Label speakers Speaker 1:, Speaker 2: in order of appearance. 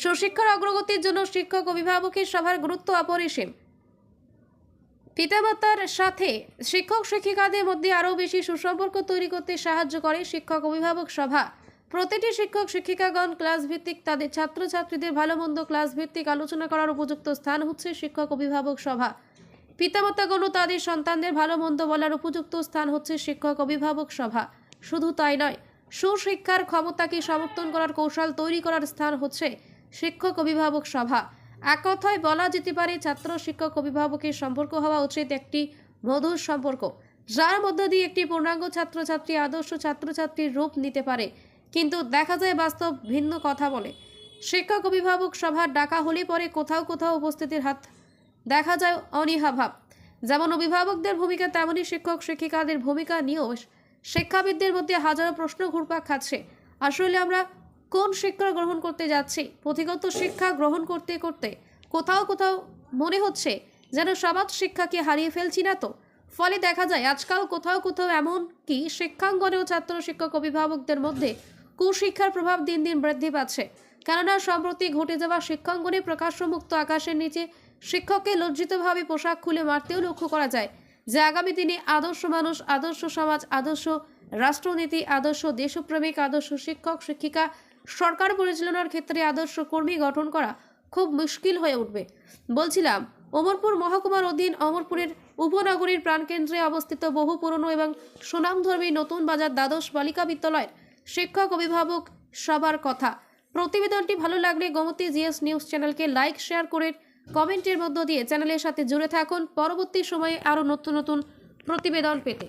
Speaker 1: সুশিক্ষার অগ্রগতির জন্য শিক্ষক অভিভাবকের সভার গুরুত্ব অপরিসীম। পিতামাতার সাথে শিক্ষক শিক্ষিকাদের মধ্যে আরও বেশি সুসম্পর্ক তৈরি করতে সাহায্য করে শিক্ষক অভিভাবক সভা। প্রতিটি শিক্ষক শিক্ষিকাগণ ক্লাস ভিত্তিক তাদের ছাত্রছাত্রীদের ভালো মন্দ ক্লাস ভিত্তিক আলোচনা করার উপযুক্ত স্থান হচ্ছে শিক্ষক অভিভাবক সভা। পিতামাতাগণও তাদের সন্তানদের ভালো মন্দ বলার উপযুক্ত স্থান হচ্ছে শিক্ষক অভিভাবক সভা। শুধু তাই নয়, সুশিক্ষার ক্ষমতাকে সমর্থন করার কৌশল তৈরি করার স্থান হচ্ছে শিক্ষক অভিভাবক সভা। এক কথায় বলা যেতে পারে, ছাত্র শিক্ষক অভিভাবকের সম্পর্ক হওয়া উচিত একটি মধুর সম্পর্ক। যার মধ্য দিয়ে একটি পূর্ণাঙ্গ ছাত্রছাত্রী, আদর্শ ছাত্রছাত্রীর রূপ নিতে পারে। কিন্তু দেখা যায় বাস্তব ভিন্ন কথা বলে। শিক্ষক অভিভাবক সভার ডাকা হলে পরে কোথাও কোথাও উপস্থিতির হাত দেখা যায় অনীহাভাব যেমন অভিভাবকদের ভূমিকা তেমনই শিক্ষক শিক্ষিকাদের ভূমিকা নিয়েও শিক্ষাবিদদের মধ্যে হাজারো প্রশ্ন ঘুরপাক খাচ্ছে। আসলে আমরা কোন শিক্ষা গ্রহণ করতে যাচ্ছি? পুঁথিগত শিক্ষা গ্রহণ করতে করতে কোথাও কোথাও মনে হচ্ছে যেন সমাজ শিক্ষাকে হারিয়ে ফেলছি না তো। ফলে দেখা যায় আজকাল কোথাও কোথাও এমন কি শিক্ষাঙ্গনেও ছাত্র শিক্ষক অভিভাবকদের মধ্যে কুশিক্ষার প্রভাব দিন দিন বৃদ্ধি পাচ্ছে। কেননা সম্প্রতি ঘটে যাওয়া শিক্ষাঙ্গনে প্রকাশ্যমুক্ত আকাশের নিচে শিক্ষককে লজ্জিতভাবে পোশাক খুলে মারতেও লক্ষ্য করা যায় যে আগামী দিনে আদর্শ মানুষ, আদর্শ সমাজ, আদর্শ রাষ্ট্রনীতি, আদর্শ দেশপ্রেমিক, আদর্শ শিক্ষক, শিক্ষিকা সরকার পরিচালনার ক্ষেত্রে আদর্শ কর্মী গঠন করা খুব মুশকিল হয়ে উঠবে। বলছিলাম অমরপুর মহকুমার অধীন অমরপুরের উপনগরীর প্রাণকেন্দ্রে অবস্থিত বহু পুরনো এবং সুনামধর্মী নতুন বাজার দ্বাদশ বালিকা বিদ্যালয়ের শিক্ষক অভিভাবক সবার কথা। প্রতিবেদনটি ভালো লাগলে গোমতী জিএস নিউজ চ্যানেলকে লাইক, শেয়ার করে কমেন্টের মধ্য দিয়ে চ্যানেলের সাথে জুড়ে থাকুন। পরবর্তী সময়ে আরও নতুন নতুন প্রতিবেদন পেতে।